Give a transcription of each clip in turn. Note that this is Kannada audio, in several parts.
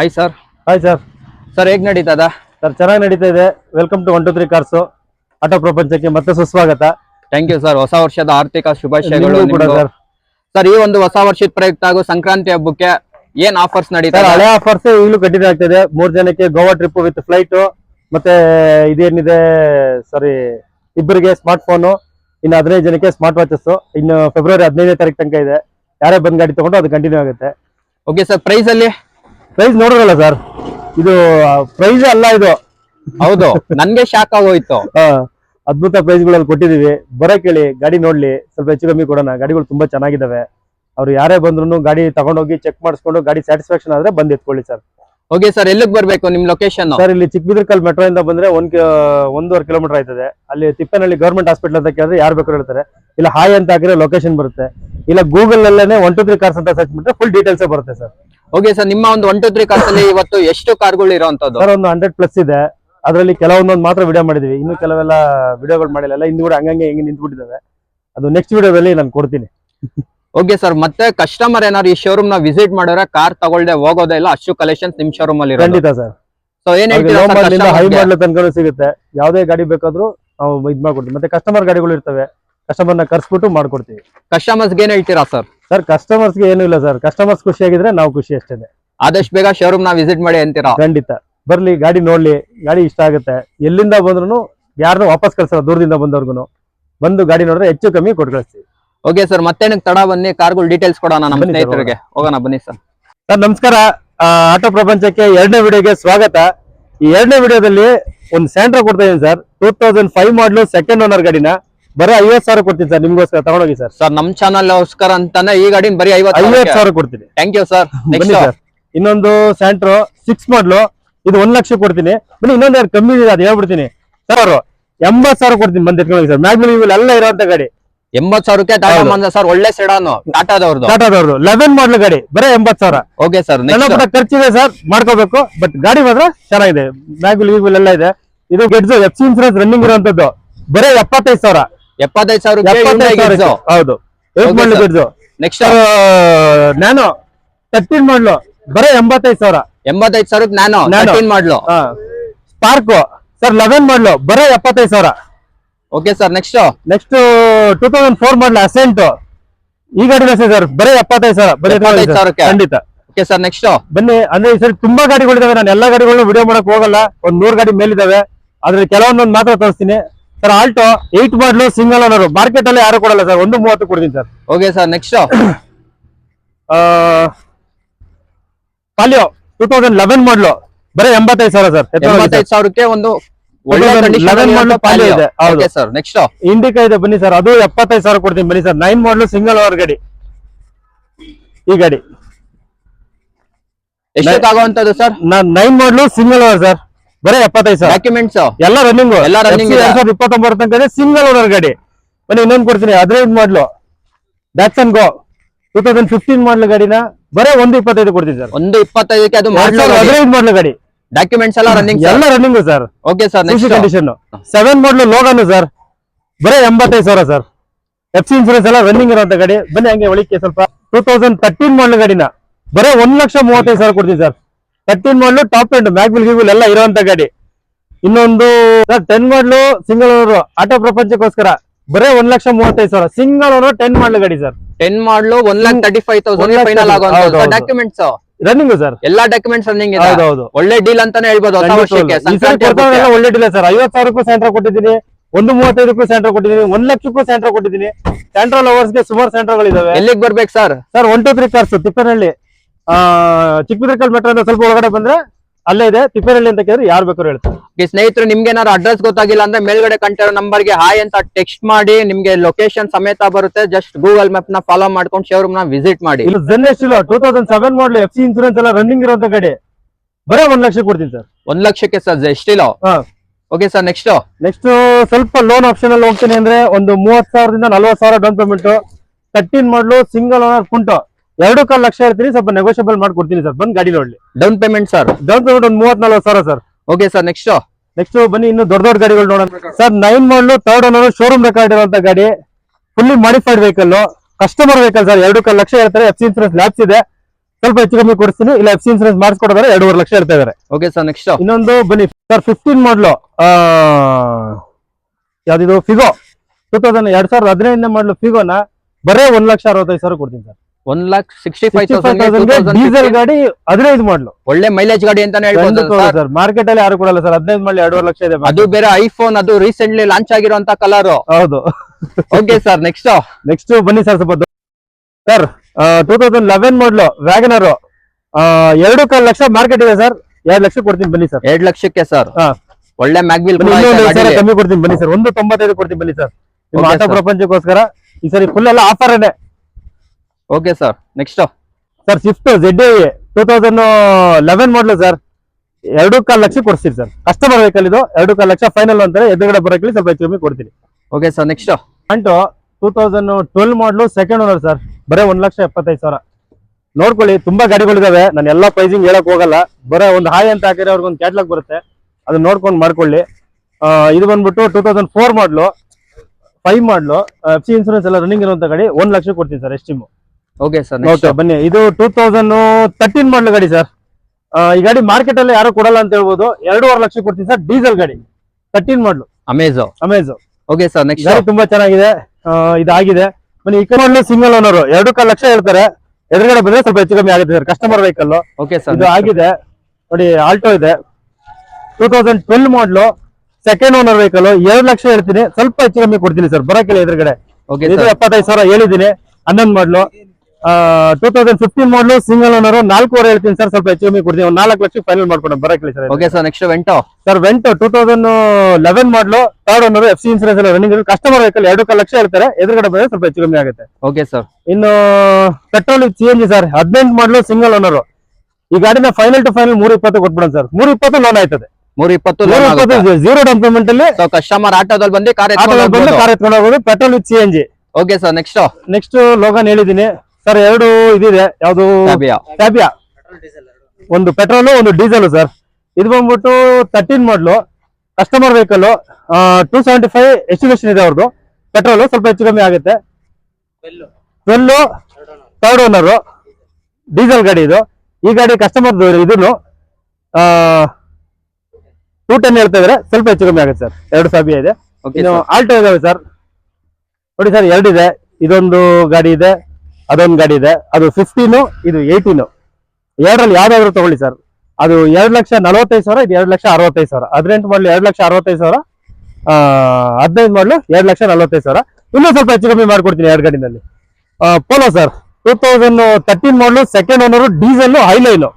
Hi sir hi sir sir ಹೇಗ್ ನಡೀತದ? ಸರ್ ಚೆನ್ನಾಗಿ ನಡೀತಾ ಇದೆ welcome to one two three cars auto ಪ್ರಪಂಚಕ್ಕೆ ಮತ್ತೆ ಸುಸ್ವಾಗತ. ಥ್ಯಾಂಕ್ ಯು ಸರ್ ಹೊಸ ವರ್ಷದ ಆರ್ಥಿಕ ಶುಭಾಶಯಗಳು ನಿಮ್ಗೂ ಕೂಡ ನಿಮ್ಗೂ. ಸರ್ ಸರ್ ಈ ಒಂದು ಹೊಸ ವರ್ಷದ ಪ್ರಯುಕ್ತ ಹಾಗೂ ಸಂಕ್ರಾಂತಿ ಹಬ್ಬಕ್ಕೆ ಏನ್ ಆಫರ್ಸ್ ಸರ್ ನಡೀತದೆ ಹಳೆ ಆಫರ್ಸ್ ಈಗಲೂ ಕಂಟಿನ್ಯೂ ಆಗ್ತಿದೆ. ಮೂರ್ ಜನಕ್ಕೆ ಗೋವಾ ಟ್ರಿಪ್ ವಿತ್ ಫ್ಲೈಟ್ ಮತ್ತೆ ಇದೇನಿದೆ ಸಾರಿ ಇಬ್ಬರಿಗೆ ಸ್ಮಾರ್ಟ್ ಫೋನು ಇನ್ನು ಹದಿನೈದು ಜನಕ್ಕೆ ಸ್ಮಾರ್ಟ್ ವಾಚಸ್ ಇನ್ನು ಫೆಬ್ರವರಿ ಹದಿನೈದನೇ ತಾರೀಕು ತನಕ ಇದೆ. ಯಾರೇ ಬಂದ್ ಗಾಡಿ ತಗೊಂಡು ಅದು ಕಂಟಿನ್ಯೂ ಆಗುತ್ತೆ. ಓಕೆ ಸರ್ ಪ್ರೈಸ್ ಅಲ್ಲಿ? ಪ್ರೈಸ್ ನೋಡೋದಲ್ಲ ಸರ್ ಇದು ಪ್ರೈಸ್ ಅಲ್ಲ ಇದು. ಹೌದು ನನ್ಗೆ ಶಾಕ್ ಆಗೋಯ್ತು ಆ, ಅದ್ಭುತ ಪ್ರೈಸ್ಗಳಲ್ಲಿ ಕೊಟ್ಟಿದೀವಿ ಬರೋ ಕೇಳಿ ಗಾಡಿ ನೋಡ್ಲಿ. ಸ್ವಲ್ಪ ಹೆಚ್ಚು ಕಮ್ಮಿ ಕೊಡೋಣ. ಗಾಡಿಗಳು ತುಂಬಾ ಚೆನ್ನಾಗಿದಾವೆ ಅವ್ರು ಯಾರೇ ಬಂದ್ರು ಗಾಡಿ ತಗೊಂಡೋಗಿ ಚೆಕ್ ಮಾಡಿಸ್ಕೊಂಡು ಗಾಡಿ ಸ್ಯಾಟಿಸ್ಫ್ಯಾಕ್ಷನ್ ಆದ್ರೆ ಬಂದ್ ಎತ್ಕೊಳ್ಳಿ ಸರ್ ಓಕೆ ಸರ್ ಎಲ್ಲಿಗೆ ಬರ್ಬೇಕು ನಿಮ್ ಲೊಕೇಶನ್ ಸರ್ ಇಲ್ಲಿ ಚಿಕ್ಕಬಿದ್ರಕಲ್ ಮೆಟ್ರೋ ಇಂದ ಬಂದ್ರೆ ಒಂದ್ ಒಂದೂವರೆ ಕಿಲೋಮೀಟರ್ ಆಯ್ತದೆ. ಅಲ್ಲಿ ತಿಪ್ಪನಹಳ್ಳಿ ಗವರ್ಮೆಂಟ್ ಹಾಸ್ಪಿಟಲ್ ಅಂತ ಕೇಳಿದ್ರೆ ಯಾರು ಬೇಕಾದ್ರೂ ಹೇಳ್ತಾರೆ. ಇಲ್ಲ ಹಾಯ್ ಅಂತ ಹಾಕಿದ್ರೆ ಲೊಕೇಶನ್ ಬರುತ್ತೆ. ಇಲ್ಲ ಗೂಗಲ್ ಅಲ್ಲೇ ಒನ್ ಟು ತ್ರೀ ಕಾರ್ಸ್ ಅಂತ ಸರ್ಚ್ ಮಾಡಿದ್ರೆ ಫುಲ್ ಡೀಟೇಲ್ಸ್ ಬರುತ್ತೆ ಸರ್ ಓಕೆ ಸರ್ ನಿಮ್ಮ ಒಂದು ಒನ್ ಟು ತ್ರೀ ಕಾರ್ಸ್ ಅಲ್ಲಿ ಇವತ್ತು ಎಷ್ಟು ಕಾರ್ಗಳು ಇರುವಂತದ್ದು ಸರ್ ಒಂದು ಹಂಡ್ರೆಡ್ ಪ್ಲಸ್ ಇದೆ. ಅದರಲ್ಲಿ ಕೆಲವೊಂದೊಂದು ಮಾತ್ರ ವಿಡಿಯೋ ಮಾಡಿದ್ವಿ ಇನ್ನು ಕೆಲವೆಲ್ಲ ವಿಡಿಯೋಗಳು ಮಾಡಿಲ್ಲ. ಎಲ್ಲ ಹಿಂದ್ಗಡೆ ಹಂಗಂಗೆ ಹಿಂಗೆ ನಿಂತ್ಬಿಟ್ಟಿದ್ದಾವೆ. ಅದು ನೆಕ್ಸ್ಟ್ ವಿಡಿಯೋದಲ್ಲಿ ನಾನು ಕೊಡ್ತೀನಿ. ಓಕೆ ಸರ್ ಮತ್ತೆ ಕಸ್ಟಮರ್ ಏನಾದ್ರು ಈ ಶೋರೂಮ್ನ ವಿಸಿಟ್ ಮಾಡಿದ್ರೆ ಕಾರ್ ತಗೊಳ್ದೆ ಹೋಗೋದೇ ಇಲ್ಲ? ಅಷ್ಟು ಕಲೆಕ್ಷನ್ಸ್ ನಿಮ್ ಶೋರೂಮ್ ಅಲ್ಲಿ ಖಂಡಿತ ಸರ್ ಸೊ ಏನ್ ಹೈ ಮಾಡಲ್ ಮಾಡಲು ತನಕ ಸಿಗುತ್ತೆ. ಯಾವುದೇ ಗಾಡಿ ಬೇಕಾದ್ರೂ ನಾವು ಇದ್ ಮಾಡ್ಕೊಡ್ತೀವಿ ಮತ್ತೆ ಕಸ್ಟಮರ್ ಗಾಡಿಗಳು ಇರ್ತವೆ. ಕಸ್ಟಮರ್ನ ಕರ್ಸ್ಬಿಟ್ಟು ಮಾಡ್ಕೊಡ್ತೀವಿ. ಕಸ್ಟಮರ್ಸ್ ಏನ್ ಹೇಳ್ತೀರಾ ಸರ್ ಸರ್ ಕಸ್ಟಮರ್ಸ್ಗೆ ಏನು ಇಲ್ಲ ಸರ್ ಕಸ್ಟಮರ್ಸ್ ಖುಷಿಯಾಗಿದ್ರೆ ನಾವು ಖುಷಿ ಅಷ್ಟೇ ಆದಷ್ಟು ಬೇಗ ಶೋರೂಮ್ನ ವಿಸಿಟ್ ಮಾಡಿ ಅಂತೀರಾ? ಖಂಡಿತ. ಬರ್ಲಿ ಗಾಡಿ ನೋಡ್ಲಿ. ಗಾಡಿ ಇಷ್ಟ ಆಗುತ್ತೆ. ಎಲ್ಲಿಂದ ಬಂದ್ರು ಯಾರನ್ನೂ ವಾಪಸ್ ಕಳ್ಸಲ್ಲ ದೂರದಿಂದ ಬಂದವ್ರಿಗೂ ಬಂದು ಗಾಡಿ ನೋಡಿದ್ರೆ ಹೆಚ್ಚು ಕಮ್ಮಿ ಕೊಟ್ಟು ಕಳಿಸ್ತೀವಿ. ಓಕೆ ಸರ್ ಮತ್ತೆ ತಡ ಬನ್ನಿ ಕಾರ್ಗಳು ಡೀಟೇಲ್ಸ್ ಕೊಡೋಣ ನಮ್ಮ ಬನ್ನಿ sir, ಸ್ನೇಹಿತರಿಗೆ. ಹೋಗೋಣ. ಬನ್ನಿ ಸರ್ ಸರ್ ನಮಸ್ಕಾರ. ಆ, ಆಟೋ ಪ್ರಪಂಚಕ್ಕೆ ಎರಡನೇ ವಿಡಿಯೋಗೆ ಸ್ವಾಗತ. ಈ ಎರಡನೇ ವಿಡಿಯೋದಲ್ಲಿ ಒಂದು ಸ್ಯಾಂಟ್ರಾ ಕೊಡ್ತಾ ಇದ್ದೀನಿ sir two thousand five model second owner ಗಾಡಿನ. ಬರೀ ಐವತ್ ಸಾವಿರ ಕೊಡ್ತೀನಿ ಸರ್ ನಿಮ್ಗೋಸ್ಕರ ತಗೊಂಡೋಗಿ ಸರ್. ಸರ್ ನಮ್ ಚಾನಲ್ ಗೋಸ್ಕರ ಅಂತಾನೆ ಈ ಗಾಡಿ ಬರೀ ಐವತ್ತು ಐವತ್ ಸಾವಿರ ಕೊಡ್ತೀನಿ. ಥ್ಯಾಂಕ್ ಯು ಸರ್ ಬನ್ನಿ ಸರ್. ಇನ್ನೊಂದು ಸ್ಯಾಂಟ್ರೋ ಸಿಕ್ಸ್ ಮಾಡ್ಲು ಇದು ಒಂದ್ ಲಕ್ಷ ಕೊಡ್ತೀನಿ. ಬನ್ನಿ ಇನ್ನೊಂದು ಯಾರು ಕಮ್ಮಿ ಇದೆ ಅದು ಹೇಳ್ಬಿಡ್ತೀನಿ. ಸರ್ ಎಂಬತ್ ಸಾವಿರ ಕೊಡ್ತೀನಿ ಬಂದ್ ಎತ್ಕೊಂಡೋಗಿ ಸರ್. ಮ್ಯಾಗ್ನಮ್ ಇವೆಲ್ಲ ಎಲ್ಲ ಇರೋಂತ ಗಾಡಿ. ಎಂಬತ್ ಸಾವಿರಕ್ಕೆ ಟಾಟಾ. ಮಂದ ಸರ್ ಒಳ್ಳೆ ಸೆಡಾನು ಟಾಟಾದವ್ರದ್ದು ಟಾಟಾದವ್ರದ್ದು ಲೆವೆನ್ ಮಾಡ್ಲ ಗಾಡಿ ಬರೀ ಎಂಬತ್ ಸಾವಿರ. ಓಕೆ ಸರ್ ನನ್ನ ಕೂಡ ಖರ್ಚಿದೆ ಸರ್ ಮಾಡ್ಕೋಬೇಕು. ಬಟ್ ಗಾಡಿ ಮಾತ್ರ ಚೆನ್ನಾಗಿದೆ. ಮ್ಯಾಗ್ವಿಲ್ ಎಲ್ಲ ಇದೆ. ಇದು Getz F C insurance running ಇರುವಂತದ್ದು. ಬರೀ ಎಪ್ಪತ್ತೈದು ಸಾವಿರ. ಎಪ್ಪತ್ತೈದು ಸಾವಿರ ಹೌದು. ನೆಕ್ಸ್ಟ್ ನ್ಯಾನೋ ತರ್ಟೀನ್ ಮಾಡ್ಲು. ಬರೀ ಎಂಬತ್ತೈದು ಸಾವಿರ. ಎಂಬತ್ತೈದು ಸಾವಿರಕ್ಕೆ ನಾನು ಮಾಡ್ಲು. Spark sir eleven model. ಬರೀ ಎಪ್ಪತ್ತೈದು ಸಾವಿರ. Okay sir next next two thousand four model Accent ಈ ಗಾಡಿ ಸರ್ ಬರೀ ಎಪ್ಪತ್ತೈದು ಸಾವಿರ. ಬರೀ ಎತ್ಕೊಳ್ಳಿ ಎಪ್ಪತ್ತೈದು ಸಾವಿರಕ್ಕೆ? ಖಂಡಿತ. ಓಕೆ ಸರ್ ನೆಕ್ಸ್ಟ್ ಬನ್ನಿ ಅಂದ್ರೆ ಈ ಸರಿ ತುಂಬಾ ಗಾಡಿಗಳಿದಾವೆ ನಾನು ಎಲ್ಲಾ ಗಾಡಿಗಳನ್ನ ವಿಡಿಯೋ ಮಾಡಕ್ ಹೋಗಲ್ಲ. ಒಂದ್ ನೂರ್ ಗಾಡಿ ಮೇಲಿದಾವೆ ಅದ್ರಲ್ಲಿ ಕೆಲವೊಂದೊಂದು ಮಾತ್ರ ತೋರಿಸ್ತೀನಿ. Sir Alto eight model single owner market ಅಲ್ಲಿ ಯಾರು ಕೊಡಲ್ಲ ಸರ್ ಒಂದು ಮೂವತ್ತು ಕೊಡ್ತೀನಿ sir okay sir next Palio two thousand eleven model ಬರೀ ಎಂಬತ್ತೈದು ಸಾವಿರ ಸರ್ ಎಂಬತ್ತೈದು ಸಾವಿರಕ್ಕೆ ಒಂದು ಒಳ್ಳೆ 11 model ಇದೆ, ಓಕೆ ಸರ್ ನೆಕ್ಸ್ಟ್ ಇಂಡಿಕಾ ಇದೆ ಬನ್ನಿ ಸರ್ ಅದು ಎಪ್ಪತ್ತೈದು ಸಾವಿರ ಕೊಡ್ತೀನಿ. ಬನ್ನಿ sir nine model single owner ಗಾಡಿ. ಈ ಗಾಡಿ. ಎಷ್ಟಕ್ಕಾಗುವಂತದ್ದು ಸರ್ ನಾನ್ nine model single owner sir ಬರೀ ಎಪ್ಪತ್ತೈದು ಸಾವಿರ. ಡಾಕ್ಯುಮೆಂಟ್ಸ್ ಎಲ್ಲ ರನ್ನಿಂಗ್ ಎಲ್ಲ ರನ್ನಿಂಗ್. ಎರಡ್ ಸಾವಿರದ ಇಪ್ಪತ್ತೊಂಬತ್ತು ತನಕ ಇದೆ. ಸಿಂಗಲ್ ಓನರ್ ಗಾಡಿ. ಬನ್ನಿ ಇನ್ನೊಂದು ಕೊಡ್ತೀನಿ. ಹದಿನೈದು model Datsun Go two thousand fifteen model ಗಾಡಿನ ಬರೇ ಒಂದು ಇಪ್ಪತ್ತೈದು ಕೊಡ್ತೀನಿ ಸರ್. ಒಂದು ಇಪ್ಪತ್ತೈದಕ್ಕೆ ಅದು ಹದಿನೈದು ಮಾಡ್ಲು ಗಾಡಿ. ಡಾಕ್ಯುಮೆಂಟ್ಸ್ ಎಲ್ಲ ರನ್ನಿಂಗ್ ಎಲ್ಲ running sir okay sir next condition seven model Logan sir ಬರೇ ಎಂಬತ್ತೈದು ಸಾವಿರ ಸರ್ ಎಫ್ ಸಿ ಇನ್ಸೂರೆನ್ಸ್ ಎಲ್ಲ ರನ್ನಿಂಗ್ ಇರೋಂಥ ಗಾಡಿ. ಬನ್ನಿ ಹಂಗೆ ಒಳಿಕೆ ಸ್ವಲ್ಪ. ಟೂ ತೌಸಂಡ್ ತರ್ಟೀನ್ ಮಾಡ್ಲು ಗಾಡಿನ ಬರೇ ಒಂದ್ ಲಕ್ಷ ಮೂವತ್ತೈದು ಸಾವಿರ ಕೊಡ್ತೀನಿ sir thirteen ಮಾಡ್ಲು top end mag wheel ಗಿಗ್ವಿಲ್ ಎಲ್ಲ ಇರುವಂತ ಗಾಡಿ. ಇನ್ನೊಂದು ಟೆನ್ ಮಾಡ್ಲು ಸಿಂಗಲ್ ಓನರ್ ಆಟೋ ಪ್ರಪಂಚಕ್ಕೋಸ್ಕರ ಬರೇ ಒಂದ್ ಲಕ್ಷ ಮೂವತ್ತೈದು ಸಾವಿರ. ಸಿಂಗಲ್ ಓನರ್ ಟೆನ್ ಮಾಡ್ಲು ಗಾಡಿ sir. Ten model one lakh thirty five thousand final ಹೌದು, ಆಗುವಂತ ಡಾಕ್ಯುಮೆಂಟ್ಸ್ ರನ್ನಿಂಗ್ ಸರ್. ಎಲ್ಲಾ ಡಾಕ್ಯುಮೆಂಟ್ಸ್ ರನ್ನಿಂಗ್ ಇದೆ. ಹೌದೌದು ಒಳ್ಳೆ ಡೀಲ್ ಅಂತಾನೆ ಹೇಳ್ಬೋದು. ಒಳ್ಳೆ. ಡೀಲ್ ಸರ್ ಐವತ್ ರೂಪಾಯಿ ಸೆಂಟ್ರ್ ಕೊಟ್ಟಿದ್ದೀನಿ. ಒಂದು ಮೂವತ್ತೈದು ರೂಪಾಯಿ ಸೆಂಟರ್ ಕೊಟ್ಟಿದ್ದೀನಿ. ಒಂದ್ ಲಕ್ಷಕ್ಕೂ ಸೆಂಟ್ರ್ ಕೊಟ್ಟಿದ್ದೀನಿ. ಸೆಂಟ್ರಲ್ಗೆ ಸುಮಾರು ಸೆಂಟರ್ಗಳಿದಾವೆ ಎಲ್ಲಿಗೆ ಬರ್ಬೇಕು sir? Sir one two three cars Thippanahalli. ಆ ಚಿಕ್ಕಬಿದ್ರಕಲ್ ಮೆಟ್ರೋ ಅಂತ ಸ್ವಲ್ಪ ಒಳಗಡೆ ಬಂದ್ರೆ ಅಲ್ಲೇ ಇದೆ. ತಿಪ್ಪೇರಳ್ಳಿ ಅಂತ ಕೇಳಿದ್ರೆ ಯಾರು ಬೇಕಾದ್ರೂ ಹೇಳ್ತಾರೆ. ಸ್ನೇಹಿತರು ನಿಮ್ಗೆ ಏನಾದ್ರು ಅಡ್ರೆಸ್ ಗೊತ್ತಾಗಿಲ್ಲ ಅಂದ್ರೆ ಮೇಲ್ಗಡೆ ಕಂಟಿರೋ ನಂಬರ್ಗೆ ಹಾಯ್ ಅಂತ ಟೆಕ್ಸ್ಟ್ ಮಾಡಿ ನಿಮ್ಗೆ ಲೊಕೇಶನ್ ಸಮೇತ ಬರುತ್ತೆ. ಜಸ್ಟ್ ಗೂಗಲ್ ಮ್ಯಾಪ್ನ ಫಾಲೋ ಮಾಡ್ಕೊಂಡು ಶೋರೂಮ್ನ ವಿಸಿಟ್ ಮಾಡಿ. ಇದು ಜನ್ ಇಲ್ಲ two thousand seven model F C insurance ಎಲ್ಲ ರನ್ನಿಂಗ್ ಇರುವಂತ ಗಾಡಿ. ಬರೇ ಒಂದ್ ಲಕ್ಷ ಕೊಡ್ತೀನಿ ಸರ್ ಒಂದ್ ಲಕ್ಷಕ್ಕೆ ಸರ್ ಎಷ್ಟಿಲ್ಲ ಇಲ್ಲ ಓಕೆ ಸರ್ ನೆಕ್ಸ್ಟ್ ನೆಕ್ಸ್ಟ್ ಸ್ವಲ್ಪ ಲೋನ್ ಆಪ್ಷನ್ ಅಲ್ಲಿ ಹೋಗ್ತೀನಿ ಅಂದ್ರೆ ಒಂದು ಮೂವತ್ ಸಾವಿರದಿಂದ ನಲ್ವತ್ ಸಾವಿರ down payment thirteen model single owner ಕುಂಟು ಎರಡು ಕಾಲ್ ಲಕ್ಷ ಇರ್ತೀನಿ ಸ್ವಲ್ಪ ನೆಗೋಷಿಯಬಲ್ ಮಾಡ್ಕೊಡ್ತೀನಿ ಸರ್. ಬಂದ್ ಗಾಡಿ ನೋಡ್ಲಿ down payment sir down payment ಒಂದು ಮೂವತ್ ಸಾವಿರ sir. Okay sir next next ಬನ್ನಿ ಇನ್ನು ದೊಡ್ಡ ದೊಡ್ಡ ಗಾಡಿಗಳು ನೋಡೋಣ. Sir nine model third owner showroom record ಇರುವಂತ ಗಾಡಿ. Fully modified vehicle customer vehicle sir ಎರಡು ಕಾಲ್ ಲಕ್ಷ ಹೇಳ್ತಾರೆ. ಎಫ್ ಸಿ ಇನ್ಸೂರೆನ್ಸ್ ಲ್ಯಾಬ್ಸ್ ಇದೆ. ಸ್ವಲ್ಪ ಹೆಚ್ಚು ಕಮ್ಮಿ ಕೊಡಿಸ್ತೀನಿ. ಇಲ್ಲ ಎಫ್ ಸಿ ಇನ್ಸೂರೆನ್ಸ್ ಮಾಡಿಸ್ಕೊಡೋದಾರೆ ಎರಡೂವರೆ ಲಕ್ಷ ಹೇಳ್ತಾ ಇದಾರೆ ಓಕೆ ಸರ್ ನೆಕ್ಸ್ಟ್ ಇನ್ನೊಂದು ಬನ್ನಿ. ಸರ್ ಫಿಫ್ಟೀನ್ ಮಾಡ್ಲು ಯಾವ್ದಿದು? ಫಿಗೋ ಟೂ ತೌಸಂಡ್ ಎರಡ್ ಸಾವಿರದ ಹದಿನೈದನೇ ಮಾಡ್ಲು ಫಿಗೋನ ಬರೇ ಒಂದ್ ಲಕ್ಷ ಅರವತ್ತೈದು ಸಾವಿರ ಕೊಡ್ತೀನಿ sir one lakh sixty five diesel ಗಾಡಿ ಹದಿನೈದು ಮಾಡ್ಲು ಒಳ್ಳೆ ಮೈಲೇಜ್ ಗಾಡಿ ಅಂತಾನೆ ಹೇಳ್ಬೋದು ಸರ್. ಮಾರ್ಕೆಟ್ ಅಲ್ಲಿ ಯಾರು ಕೊಡಲ್ಲ ಸರ್. ಹದಿನೈದು ಮಾಡ್ಲಿ ಎರಡೂವರೆ ಲಕ್ಷ ಇದೆ ಅದು ಬೇರೆ ಐಫೋನ್ ಅದು ರೀಸೆಂಟ್ಲಿ ಲಾಂಚ್ ಆಗಿರುವಂತ ಕಲರ್ ಹೌದು. ಓಕೆ ಸರ್ ನೆಕ್ಸ್ಟ್ ನೆಕ್ಸ್ಟ್ ಬನ್ನಿ ಸರ್ ಸ್ವಲ್ಪ. Sir two thousand eleven model WagonR ಎರಡು ಕಾಲ್ ಲಕ್ಷ ಮಾರ್ಕೆಟ್ ಇದೆ ಸರ್ ಎರಡು ಲಕ್ಷ ಕೊಡ್ತೀನಿ ಬನ್ನಿ ಸರ್ ಎರಡ್ ಲಕ್ಷಕ್ಕೆ ಸರ್ ಹಾ. ಒಳ್ಳೆ ಮ್ಯಾಗ್ವಿಲ್ ಕಮ್ಮಿ ಕೊಡ್ತೀನಿ ಬನ್ನಿ ಸರ್ ಒಂದು ತೊಂಬತ್ತೈದು ಕೊಡ್ತೀನಿ ಬನ್ನಿ ಸರ್ ನಿಮ್ಮ ಆಟೋ. ಪ್ರಪಂಚಕ್ಕೋಸ್ಕರ ಈ ಸರಿ ಫುಲ್ ಎಲ್ಲ ಆಫರ್ ಇದೆ okay sir next sir Swift Z two thousand eleven model sir ಎರಡು ಕಾಲು ಲಕ್ಷ ಕೊಡ್ತೀರಿ ಸರ್ ಕಸ್ಟಮರ್ ವೆಹಿಕಲ್ ಇದು. ಎರಡು ಕಾಲು ಲಕ್ಷ ಫೈನಲ್ ಅಂತಾರೆ. ಎದುರುಗಡೆ ಬರೋಕ್ಕೆ ಸ್ವಲ್ಪ ಹೆಚ್ಚು ಕಮ್ಮಿ ಕೊಡ್ತೀನಿ. ಓಕೆ ಸರ್ ನೆಕ್ಸ್ಟ್ ಅಂಟು two thousand twelve model second owner sir ಬರೀ ಒಂದು ಲಕ್ಷ ಎಪ್ಪತ್ತೈದು ಸಾವಿರ. ನೋಡ್ಕೊಳ್ಳಿ ತುಂಬಾ ಗಾಡಿಗಳಿದಾವೆ. ನಾನು ಎಲ್ಲ ಪ್ರೈಸಿಂಗ್ ಹೇಳಕ್ ಹೋಗಲ್ಲ. ಬರೋ ಒಂದು ಹಾಯ್ ಅಂತ ಹಾಕಿದ್ರೆ ಅವ್ರಿಗೊಂದು ಕ್ಯಾಟ್ಲಾಗ್ ಬರುತ್ತೆ. ಅದನ್ನ ನೋಡ್ಕೊಂಡು ಮಾಡ್ಕೊಳ್ಳಿ. ಇದು ಬಂದ್ಬಿಟ್ಟು two thousand four model five model F C insurance ಎಲ್ಲ ರನ್ನಿಂಗ್ ಇರುವಂತ ಗಾಡಿ ಒಂದು ಲಕ್ಷ ಕೊಡ್ತೀನಿ ಸರ್ ಎಸ್ಟಿಮು ಓಕೆ ಸರ್ ಓಕೆ ಬನ್ನಿ. ಇದು ಟೂ ತೌಸಂಡ್ ತರ್ಟೀನ್ ಮಾಡಲ್ ಗಾಡಿ ಸರ್ ಈ ಗಾಡಿ ಮಾರ್ಕೆಟ್ ಅಲ್ಲಿ ಯಾರು ಕೊಡಲ್ಲ ಅಂತ ಹೇಳ್ಬೋದು. ಎರಡೂವರೆ ಲಕ್ಷ ಕೊಡ್ತೀನಿ ಸರ್ ಡೀಸೆಲ್ ಗಾಡಿ. Thirteen model Amaze Amaze okay sir next ಗಾಡಿ ತುಂಬಾ ಚೆನ್ನಾಗಿದೆ. ಇದಾಗಿದೆ. ಬನ್ನಿ ಈ ಮಾಡಲು ಸಿಂಗಲ್ ಓನರ್ ಎರಡು ಕಾಲು ಲಕ್ಷ ಹೇಳ್ತಾರೆ. ಎದುರುಗಡೆ ಬಂದ್ರೆ ಸ್ವಲ್ಪ ಹೆಚ್ಚು ಕಮ್ಮಿ ಆಗುತ್ತೆ sir customer vehicle okay sir ಇದು ಆಗಿದೆ. ನೋಡಿ ಆಲ್ಟೋ ಇದೆ. Two thousand twelve model second owner vehicle ಎರಡು ಲಕ್ಷ ಹೇಳ್ತೀನಿ. ಸ್ವಲ್ಪ ಹೆಚ್ಚು ಕಮ್ಮಿ ಕೊಡ್ತೀನಿ ಸರ್ ಬರಕಿಲ್ಲ ಎದುರುಗಡೆ. ಎಪ್ಪತ್ತೈದು ಸಾವಿರ ಹೇಳಿದ್ದೀನಿ. ಹನ್ನೊಂದು model two thousand fifteen model single owner ನಾಲ್ಕೂವರೆ ಹೇಳ್ತೀನಿ ಸರ್ ಸ್ವಲ್ಪ ಹೆಚ್ಚು ಕಮ್ಮಿ ಕೊಡ್ತೀನಿ. ಒಂದು ನಾಲ್ಕು ಲಕ್ಷ ಫೈನಲ್ ಮಾಡ್ಕೊಂಡು ಬರಕ್ಕೆ sir okay sir next Vento sir Vento two thousand eleven model third owner F C insurance ಎಲ್ಲ ರನ್ನಿಂಗ್ ಕಸ್ಟಮರ್ ವೆಹಿಕಲ್ ಎರಡು ಕಾಲು ಲಕ್ಷ ಹೇಳ್ತಾರೆ. ಎದುರುಗಡೆ ಬಂದ್ರೆ ಸ್ವಲ್ಪ ಹೆಚ್ಚು ಕಮ್ಮಿ ಆಗುತ್ತೆ. ಓಕೆ ಸರ್ ಇನ್ನು petrol C N G sir ಹದಿನೆಂಟು ಮಾಡಲು ಸಿಂಗಲ್ ಓನರ್ ಈ ಗಾಡಿನ ಫೈನಲ್ ಟು ಫೈನಲ್ ಮೂರು ಇಪ್ಪತ್ತು ಕೊಟ್ಬಿಡೋಣ ಸರ್ ಮೂರು ಇಪ್ಪತ್ತು ಲೋನ್ ಆಯ್ತದೆ. ಮೂರ್ ಇಪ್ಪತ್ತು ಜೀರೋ ಡೌನ್ ಪೇಮೆಂಟ್ ಅಲ್ಲಿ ಕಸ್ಟಮರ್ ಆಟೋದಲ್ಲಿ ಬಂದು ಕಾರ್ ಕಾರ್ ಎತ್ಕೊಂಡು ಹೋಗೋದು petrol with C N G okay sir next next Logan ಹೇಳಿದೀನಿ ಸರ್ ಎರಡು ಇದಿದೆ. ಯಾವುದು? ಟ್ಯಾಬಿಯಾ ಒಂದು ಪೆಟ್ರೋಲ್ ಒಂದು ಡೀಸೆಲ್ ಸರ್. ಇದು ಬಂದ್ಬಿಟ್ಟು thirteen model customer vehicle two seventy five estimation ಇದೆ ಅವ್ರದ್ದು ಪೆಟ್ರೋಲ್ ಸ್ವಲ್ಪ ಹೆಚ್ಚು ಕಮ್ಮಿ ಆಗುತ್ತೆ. ಟ್ವೆಲ್ಲು ಥರ್ಡ್ ಓನರ್ ಡೀಸೆಲ್ ಗಾಡಿ ಇದು. ಈ ಗಾಡಿ ಕಸ್ಟಮರ್ ಇದನ್ನು ಟೂ ಟೆನ್ ಹೇಳ್ತಾ ಇದ್ರೆ. ಸ್ವಲ್ಪ ಹೆಚ್ಚು ಕಮ್ಮಿ ಆಗುತ್ತೆ ಸರ್. ಎರಡು ಸಾವಿರ ಇದೆ. ಆಲ್ಟೋ ಇದಾವೆ ಸರ್. ನೋಡಿ ಸರ್ ಎರಡಿದೆ ಇದೊಂದು ಗಾಡಿ ಇದೆ. ಅದೊಂದು ಗಾಡಿ ಇದೆ. ಅದು ಫಿಫ್ಟೀನು ಇದು ಏಯ್ಟೀನು ಎರಡರಲ್ಲಿ ಯಾವ್ದಾದ್ರು ತಗೊಳ್ಳಿ ಸರ್ ಅದು ಎರಡು ಲಕ್ಷ ನಲವತ್ತೈದು ಸಾವಿರ ಇದು ಎರಡು ಲಕ್ಷ ಅರವತ್ತೈದು ಸಾವಿರ. ಹದಿನೆಂಟು ಮಾಡಲು ಎರಡು ಲಕ್ಷ ಅರವತ್ತೈದು ಸಾವಿರ ಹದಿನೈದು ಮಾಡಲು ಎರಡು ಲಕ್ಷ ನಲವತ್ತೈದು ಸಾವಿರ. ಇನ್ನೂ ಸ್ವಲ್ಪ ಹೆಚ್ಚು ಕಮ್ಮಿ ಮಾಡಿಕೊಡ್ತೀನಿ ಎರಡು ಗಾಡಿನಲ್ಲಿ. Polo sir two thousand thirteen model second owner diesel highline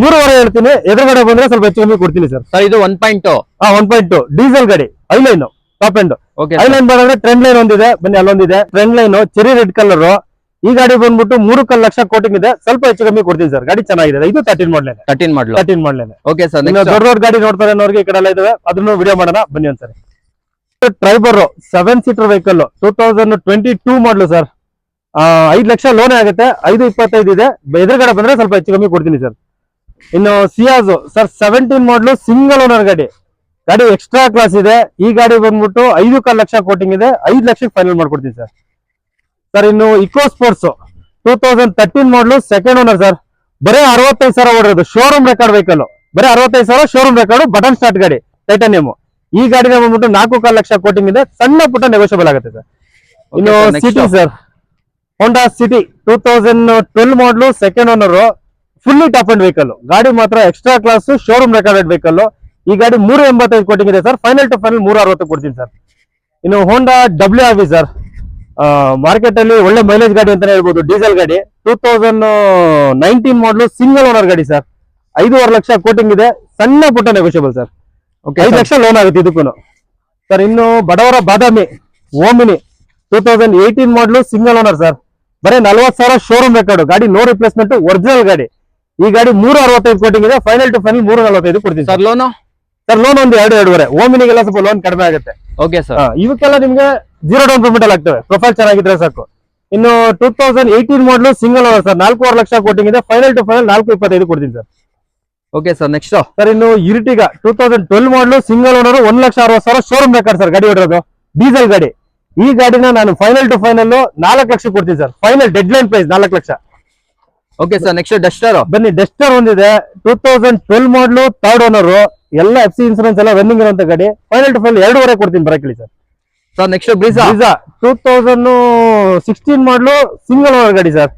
ಮೂರುವರೆ ಹೇಳ್ತೀನಿ. ಎದುರುಗಡೆ ಬಂದ್ರೆ ಸ್ವಲ್ಪ ಹೆಚ್ಚು ಕಮ್ಮಿ ಕೊಡ್ತೀನಿ ಸರ್ ಸರ್ ಇದು ಒನ್ ಪಾಯಿಂಟ್ ಹಾ ಒನ್ ಪಾಯಿಂಟ್ ಟು ಡೀಸೆಲ್ ಗಾಡಿ highline top end okay highline ಬರೋದ್ರೆ trend line ಒಂದಿದೆ. ಬನ್ನಿ ಅಲ್ಲೊಂದಿದೆ. Trend line cherry red colour ಈ ಗಾಡಿ ಬಂದ್ಬಿಟ್ಟು ಮೂರು ಕಲ್ ಲಕ್ಷ ಕೋಟಿಂಗ್ ಇದೆ. ಸ್ವಲ್ಪ ಹೆಚ್ಚು ಕಮ್ಮಿ ಕೊಡ್ತೀನಿ ಸರ್. ಗಾಡಿ ಚೆನ್ನಾಗಿದೆ. ಇದು ತರ್ಟೀನ್ ಮಾಡ್ಲೇನೆ ತರ್ಟೀನ್ ಮಾಡ್ಲು ತರ್ಟೀನ್ ಮಾಡ್ಲೇನೆ ಓಕೆ ಸರ್ ನೀವು ದೊಡ್ಡ ದೊಡ್ಡ ಗಾಡಿ ನೋಡ್ತಾರೆ ಅನ್ನೋರಿಗೆ ಈ ಕಡೆ ಎಲ್ಲ ಇದಾವೆ. ಅದನ್ನು ವಿಡಿಯೋ ಮಾಡೋಣ. ಬನ್ನಿ ಒಂದ್ಸರಿ. Triber seven seater vehicle two thousand twenty two model sir ಐದು ಲಕ್ಷ ಲೋನ್ ಆಗುತ್ತೆ. ಐದು ಇಪ್ಪತ್ತೈದು ಇದೆ. ಎದುರುಗಡೆ ಬಂದ್ರೆ ಸ್ವಲ್ಪ ಹೆಚ್ಚು ಕಮ್ಮಿ ಕೊಡ್ತೀನಿ ಸರ್ ಇನ್ನು Ciaz sir seventeen model single owner ಗಾಡಿ. ಗಾಡಿ ಎಕ್ಸ್ಟ್ರಾ ಕ್ಲಾಸ್ ಇದೆ. ಈ ಗಾಡಿ ಬಂದ್ಬಿಟ್ಟು ಐದು ಕಾಲ್ ಲಕ್ಷ ಕೋಟಿಂಗ್ ಇದೆ. ಐದು ಲಕ್ಷಕ್ಕೆ ಫೈನಲ್ ಮಾಡ್ಕೊಡ್ತೀನಿ ಸರ್ ಸರ್ ಇನ್ನು Eco Sports two thousand thirteen model second owner sir. ಬರೀ ಅರವತ್ತೈದು ಸಾವಿರ ಓಡಿರೋದು ಶೋರೂಮ್ ರೆಕಾರ್ಡ್ ವೆಹಿಕಲ್ ಬರೀ ಅರವತ್ತೈದು ಸಾವಿರ ಶೋರೂಮ್ ರೆಕಾರ್ಡ್ ಬಟನ್ ಸ್ಟಾರ್ಟ್ ಗಾಡಿ ಟೈಟಾನಿಯಮ್ ಈ ಗಾಡಿನ ಬಂದ್ಬಿಟ್ಟು ನಾಲ್ಕು ಕಾಲು ಲಕ್ಷ ಕೋಟಿಂಗ್ ಇದೆ. ಸಣ್ಣ ಪುಟ್ಟ ನೆಗೋಷಿಯಬಲ್ ಆಗುತ್ತೆ ಸರ್. ಇನ್ನು City sir. Honda City two thousand twelve model second owner fully top end vehicle ಗಾಡಿ ಮಾತ್ರ extra class showroom recorded vehicle ಈ ಗಾಡಿ ಮೂರು ಎಂಬತ್ತೈದು ಕೋಟಿಂಗ್ ಇದೆ ಸರ್. ಫೈನಲ್ ಟು ಫೈನಲ್ ಮೂರು ಅರವತ್ತು ಕೊಡ್ತೀನಿ ಸರ್. ಇನ್ನು Honda W R V sir. Market ಅಲ್ಲಿ ಒಳ್ಳೆ ಮೈಲೇಜ್ ಗಾಡಿ ಅಂತಾನೆ ಹೇಳ್ಬೋದು ಡೀಸೆಲ್ ಗಾಡಿ. Two thousand nineteen model single owner ಗಾಡಿ ಸರ್ ಐದೂವರೆ ಲಕ್ಷ ಕೋಟಿಂಗ್ ಇದೆ ಸಣ್ಣ ಪುಟ್ಟ ನೆಗೋಷಿಯಬಲ್ ಸರ್ ಓಕೆ ಐದು ಲಕ್ಷ ಲೋನ್ ಆಗುತ್ತೆ ಇದಕ್ಕೂ ಸರ್ ಇನ್ನು ಬಡವರ ಬಾದಾಮಿ Omni two thousand eighteen model single owner sir ಬರೀ ನಲ್ವತ್ತು ಸಾವಿರ ಶೋರೂಮ್ ರೆಕಾರ್ಡ್ ಗಾಡಿ ನೋ ರಿಪ್ಲೇಸ್ಮೆಂಟ್ ಒರಿಜಿನಲ್ ಗಾಡಿ. ಈ ಗಾಡಿ ಮೂರು ಅರವತ್ತೈದು ಕೋಟಿಂಗ್ ಇದೆ ಫೈನಲ್ ಟು ಫೈನಲ್ ಮೂರು ನಲವತ್ತೈದು ಕೊಡ್ತೀನಿ sir sir loan sir loan ಒಂದು ಎರಡು ಎರಡುವರೆ. ಓಮಿನಿಗೆಲ್ಲ ಸ್ವಲ್ಪ ಲೋನ್ ಕಡಿಮೆ ಆಗುತ್ತೆ. ಓಕೆ ಸರ್ ಇವಕ್ಕೆಲ್ಲ ನಿಮ್ಗೆ ಜೀರೋ ಡೌನ್ ಪೇಮೆಂಟ್ ಅಲ್ಲಿ ಆಗ್ತವೆ. ಪ್ರೊಫೈಲ್ ಚೆನ್ನಾಗಿದ್ರೆ ಸಾಕು. ಇನ್ನು two thousand eighteen model single owner sir ನಾಲ್ಕೂವರೆ ಲಕ್ಷ ಕೋಟಿಂಗ್ ಇದೆ. ಫೈನಲ್ ಟು ಫೈನಲ್ ನಾಲ್ಕು ಇಪ್ಪತ್ತೈದು ಕೊಡ್ತೀನಿ sir okay sir next sir ಇನ್ನು Ertiga two thousand twelve model single owner ಒಂದ್ ಲಕ್ಷ ಅರವತ್ತು ಸಾವಿರ ಶೋರೂಮ್ ರೆಕಾರ್ಡ್ ಸರ್ ಗಾಡಿ ಹೊಡೋದು ಡೀಸೆಲ್ ಗಾಡಿ. ಈ ಗಾಡಿನ ನಾನು ಫೈನಲ್ ಟು ಫೈನಲ್ ನಾಲ್ಕು ಲಕ್ಷ ಕೊಡ್ತೀನಿ sir final deadline price ನಾಲ್ಕು lakh. Okay sir next Duster ಬನ್ನಿ ಡಸ್ಟರ್ ಒಂದಿದೆ. Two thousand twelve model third owner ಎಲ್ಲ ಎಫ್ ಸಿ ಇನ್ಸೂರೆನ್ಸ್ ಎಲ್ಲ ರನ್ನಿಂಗ್ ಇರುವಂತ ಗಾಡಿ. ಫೈನಲ್ ಟು ಫೈನಲ್ ಎರಡೂವರೆ ಕೊಡ್ತೀನಿ ಬರಕ್ಕೆ sir. Sir next Brezza Brezza two thousand sixteen model single owner ಗಾಡಿ ಸರ್.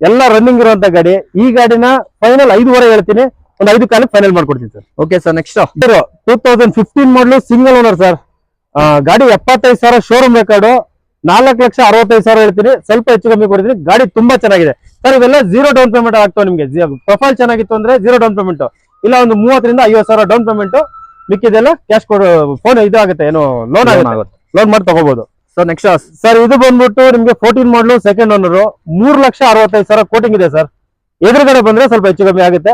ಎಲ್ಲ ರನ್ನಿಂಗ್ ಇರುವಂತ ಗಾಡಿ. ಈ ಗಾಡಿನ ಫೈನಲ್ ಐದುವರೆ ಹೇಳ್ತೀನಿ. ಒಂದು ಐದು ಕಾಲಕ್ಕೆ ಫೈನಲ್ ಮಾಡ್ಕೊಡ್ತೀನಿ sir. Okay sir next two thousand fifteen model single owner sir. ಗಾಡಿ ಎಪ್ಪತ್ತೈದು ಸಾವಿರ ಶೋರೂಮ್ ರೆಕಾರ್ಡು ನಾಲ್ಕು ಲಕ್ಷ ಅರವತ್ತೈದು ಸಾವಿರ ಹೇಳ್ತೀನಿ. ಸ್ವಲ್ಪ ಹೆಚ್ಚು ಕಮ್ಮಿ ಕೊಡ್ತೀನಿ. ಗಾಡಿ ತುಂಬಾ ಚೆನ್ನಾಗಿದೆ. ಸರ್ ಇವೆಲ್ಲ ಜೀರೋ ಡೌನ್ ಪೇಮೆಂಟ್ ಆಗ್ತಾವೆ ನಿಮಗೆ. ಪ್ರೊಫೈಲ್ ಚೆನ್ನಾಗಿತ್ತು ಅಂದ್ರೆ ಜೀರೋ ಡೌನ್ ಪೇಮೆಂಟ್ ಇಲ್ಲ ಒಂದು ಮೂವತ್ತರಿಂದ ಐವತ್ತು ಸಾವಿರ ಡೌನ್ ಪೇಮೆಂಟ್ ಮಿಕ್ಕಿದೆಲ್ಲ ಕ್ಯಾಶ್ ಕೊಡು ಫೋನ್ ಇದು ಆಗುತ್ತೆ ಏನು ಲೋನ್ ಆಗುತ್ತೆ. ಲೋನ್ ಮಾಡಿ ತಗೋಬಹುದು ಸರ್ ನೆಕ್ಸ್ಟ್ ಸರ್ ಇದು ಬಂದ್ಬಿಟ್ಟು ನಿಮ್ಗೆ ಫೋರ್ಟೀನ್ ಮಾಡಲು ಸೆಕೆಂಡ್ ಓನರ್ ಮೂರ್ ಲಕ್ಷ ಅರವತ್ತೈದು ಸಾವಿರ ಕೋಟಿಂಗ್ ಇದೆ ಸರ್ ಎದುರುಗಡೆ ಬಂದ್ರೆ ಸ್ವಲ್ಪ ಹೆಚ್ಚು ಕಮ್ಮಿ ಆಗುತ್ತೆ.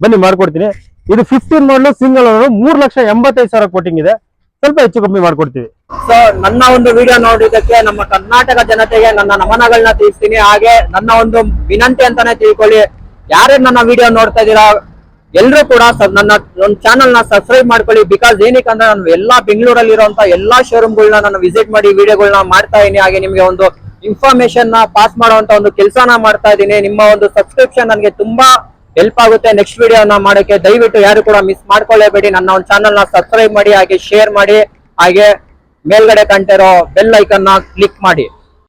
ಬನ್ನಿ ಮಾಡ್ಕೊಡ್ತೀನಿ. ಇದು ಫಿಫ್ಟೀನ್ ಮಾಡಲು ಸಿಂಗಲ್ ಓನರ್ ಮೂರ್ ಲಕ್ಷ ಎಂಬತ್ತೈದು ಸಾವಿರ ಕೋಟಿಂಗ್ ಇದೆ. ಸ್ವಲ್ಪ ಹೆಚ್ಚು ಕಮ್ಮಿ ಮಾಡ್ಕೊಡ್ತೀವಿ. ಸರ್ ನನ್ನ ಒಂದು ವಿಡಿಯೋ ನೋಡಿದ್ದಕ್ಕೆ ನಮ್ಮ ಕರ್ನಾಟಕ ಜನತೆಗೆ ನನ್ನ ನಮನಗಳನ್ನ ತಿಳಿಸ್ತೀನಿ. ಹಾಗೆ ನನ್ನ ಒಂದು ವಿನಂತಿ ಅಂತಾನೆ ತಿಳ್ಕೊಳ್ಳಿ. ಯಾರೇ ನನ್ನ ವಿಡಿಯೋ ನೋಡ್ತಾ ಇದ್ದೀರಾ ಎಲ್ಲರೂ ಕೂಡ ನನ್ನ ಒಂದು ಚಾನಲ್ನ ಸಬ್ಸ್ಕ್ರೈಬ್ ಮಾಡ್ಕೊಳ್ಳಿ. ಬಿಕಾಸ್ ಏನಕ್ಕೆ ಅಂದ್ರೆ ನಾನು ಎಲ್ಲಾ ಬೆಂಗಳೂರಲ್ಲಿ ಇರುವಂತ ಎಲ್ಲಾ ಶೋರೂಮ್ಗಳನ್ನ ನಾನು ವಿಸಿಟ್ ಮಾಡಿ ವಿಡಿಯೋಗಳನ್ನ ಮಾಡ್ತಾ ಇದೀನಿ ಹಾಗೆ ನಿಮಗೆ ಒಂದು ಇನ್ಫಾರ್ಮೇಶನ್ನ ಪಾಸ್ ಮಾಡುವಂತ ಒಂದು ಕೆಲಸನ ಮಾಡ್ತಾ ಇದ್ದೀನಿ. ನಿಮ್ಮ ಒಂದು ಸಬ್ಸ್ಕ್ರಿಪ್ಷನ್ ನನಗೆ ತುಂಬಾ ಹೆಲ್ಪ್ ಆಗುತ್ತೆ. ನೆಕ್ಸ್ಟ್ ವಿಡಿಯೋನ ಮಾಡೋಕೆ ದಯವಿಟ್ಟು ಯಾರು ಕೂಡ ಮಿಸ್ ಮಾಡ್ಕೊಳ್ಳೇಬೇಡಿ. ನನ್ನ ಒಂದು ಚಾನಲ್ನ ಸಬ್ಸ್ಕ್ರೈಬ್ ಮಾಡಿ, ಹಾಗೆ ಶೇರ್ ಮಾಡಿ, ಹಾಗೆ ಮೇಲ್ಗಡೆ ಕಂಟಿರೋ ಬೆಲ್ ಐಕನ್ನ ಕ್ಲಿಕ್ ಮಾಡಿ.